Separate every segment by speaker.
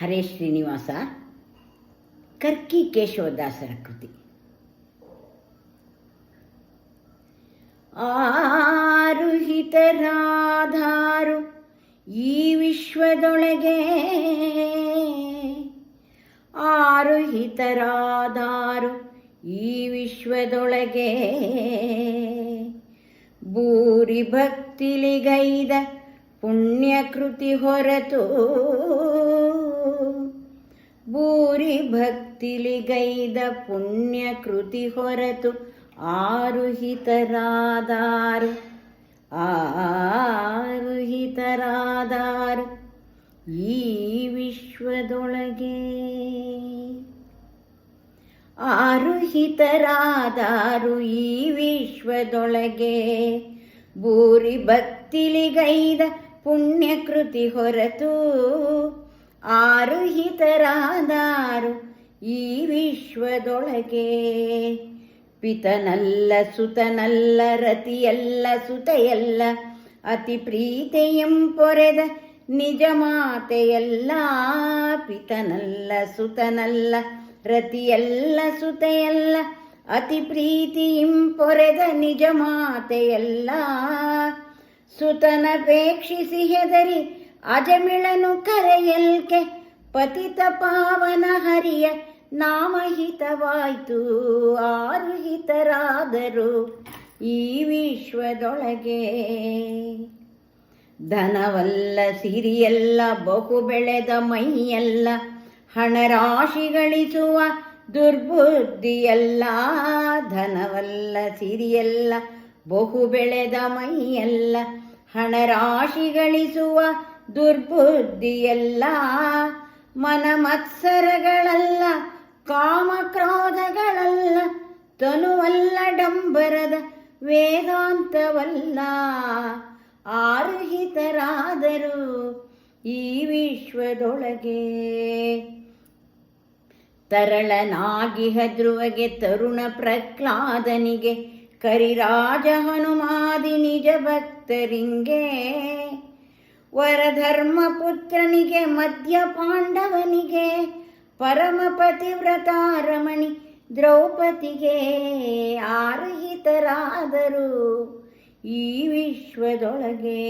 Speaker 1: ಹರೇ ಶ್ರೀನಿವಾಸ. ಕರ್ಕಿ ಕೇಶವದಾಸರ ಕೃತಿ. ಆರುಹಿತರಾಧಾರು ಈ ವಿಶ್ವದೊಳಗೆ. ಆರುಹಿತರಾಧಾರು ಈ ವಿಶ್ವದೊಳಗೆ. ಭೂರಿ ಭಕ್ತಿಲಿಗೈದ ಪುಣ್ಯಕೃತಿ ಹೊರತು ಬೂರಿ ಪುಣ್ಯ ಕೃತಿ ಹೊರತು ಆರುಹಿತರಾದಾರು. ಆರುಹಿತರಾದಾರು ಈ ವಿಶ್ವದೊಳಗೆ. ಆರುಹಿತರಾದಾರು ಈ ವಿಶ್ವದೊಳಗೆ. ಭೂರಿ ಭಕ್ತಿಲಿಗೈದ ಪುಣ್ಯಕೃತಿ ಹೊರತು ಆರುಹಿತರಾದಾರು ಈ ವಿಶ್ವದೊಳಗೆ. ಪಿತನಲ್ಲ ಸುತನಲ್ಲ, ರತಿಯಲ್ಲ ಸುತೆಯಲ್ಲ, ಅತಿ ಪ್ರೀತೆಯಂ ಪೊರೆದ ನಿಜ ಮಾತೆಯಲ್ಲ. ಪಿತನಲ್ಲ ಸುತನಲ್ಲ, ರತಿಯಲ್ಲ ಸುತೆಯಲ್ಲ, ಅತಿ ಪ್ರೀತಿಯಂ ಪೊರೆದ ನಿಜ ಮಾತೆಯಲ್ಲ. ಸುತನಪೇಕ್ಷಿಸಿ ಹೆದರಿ ಅಜಮಿಳನು ಕರೆಯಲ್ಕೆ ಪತಿತ ಪಾವನ ಹರಿಯ ನಾಮಹಿತವಾಯ್ತು. ಆರು ಹಿತರಾದರು ಈ ವಿಶ್ವದೊಳಗೆ. ಧನವಲ್ಲ, ಸಿರಿಯಲ್ಲ ಬಹು ಬೆಳೆದ ಮೈಯಲ್ಲ, ಹಣರಾಶಿಗಳಿಸುವ ದುರ್ಬುದ್ಧಿಯಲ್ಲ. ಧನವಲ್ಲ, ಸಿರಿಯಲ್ಲ ಬಹು ಬೆಳೆದ ಮೈಯಲ್ಲ ಹಣರಾಶಿ ಗಳಿಸುವ ಮನ ಮತ್ಸರಗಳಲ್ಲ ಕಾಮಕ್ರೋಧಗಳಲ್ಲ, ತನುವಲ್ಲ ಡಂಬರದ ವೇದಾಂತವಲ್ಲ. ಆರುಹಿತರಾದರು ಈ ವಿಶ್ವದೊಳಗೆ. ತರಳನಾಗಿಹ ಧ್ರುವಗೆ ತರುಣ ಪ್ರಹ್ಲಾದನಿಗೆ ಕರಿರಾಜ ಹನುಮಾದಿ ನಿಜ ಭಕ್ತರಿಂಗೆ ವರಧರ್ಮ ಪುತ್ರನಿಗೆ ಮಧ್ಯ ಪಾಂಡವನಿಗೆ ಪರಮ ಪತಿವ್ರತಾರಮಣಿ ದ್ರೌಪದಿಗೆ ಆರಹಿತರಾದರು ಈ ವಿಶ್ವದೊಳಗೆ.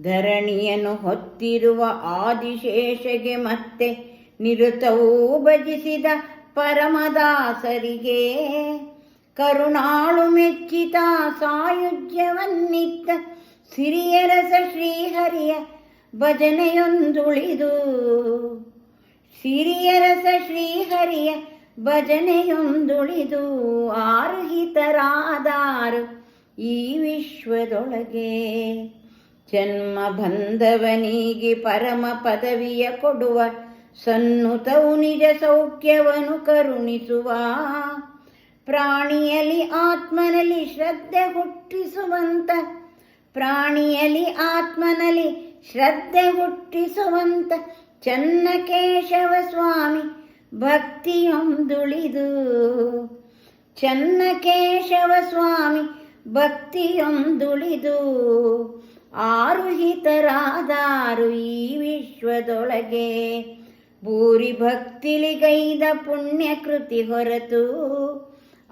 Speaker 1: ಧರಣಿಯನ್ನು ಹೊತ್ತಿರುವ ಆದಿಶೇಷಗೆ ಮತ್ತೆ ನಿರುತವೂ ಭಜಿಸಿದ ಪರಮದಾಸರಿಗೆ ಕರುಣಾಳು ಮೆಚ್ಚಿತ ಸಾಯುಜ್ಯವನ್ನಿತ್ತ ಸಿರಿಯರಸ ಶ್ರೀಹರಿಯ ಭಜನೆಯೊಂದುಳಿದು. ಸಿರಿಯರಸ ಶ್ರೀಹರಿಯ ಭಜನೆಯೊಂದುಳಿದು. ಆರುಹಿತರಾದಾರು ಈ ವಿಶ್ವದೊಳಗೆ. ಜನ್ಮ ಬಂಧವನಿಗೆ ಪರಮ ಪದವಿಯ ಕೊಡುವ ಸನ್ನುತವು ನಿಜ ಸೌಖ್ಯವನ್ನು ಕರುಣಿಸುವ. ಪ್ರಾಣಿಯಲ್ಲಿ ಆತ್ಮನಲ್ಲಿ ಶ್ರದ್ಧೆ ಹುಟ್ಟಿಸುವಂತ ಪ್ರಾಣಿಯಲ್ಲಿ ಆತ್ಮನಲಿ ಶ್ರದ್ಧೆ ಹುಟ್ಟಿಸುವಂತ ಚನ್ನಕೇಶವ ಸ್ವಾಮಿ ಭಕ್ತಿಯೊಂದುಳಿದು. ಚನ್ನಕೇಶವ ಸ್ವಾಮಿ ಭಕ್ತಿಯೊಂದುಳಿದು. ಆರುಹಿತರಾದಾರು ಈ ವಿಶ್ವದೊಳಗೆ. ಭೂರಿ ಭಕ್ತಿಲಿಗೈದ ಪುಣ್ಯಕೃತಿ ಹೊರತು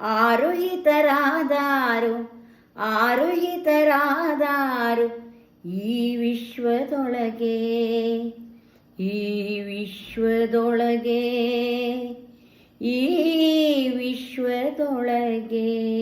Speaker 1: ಆರುಹಿತರಾದಾರು ಆರುಹಿತರಾದಾರು ಈ ವಿಶ್ವದೊಳಗೆ. ಈ ವಿಶ್ವದೊಳಗೆ. ಈ ವಿಶ್ವದೊಳಗೆ.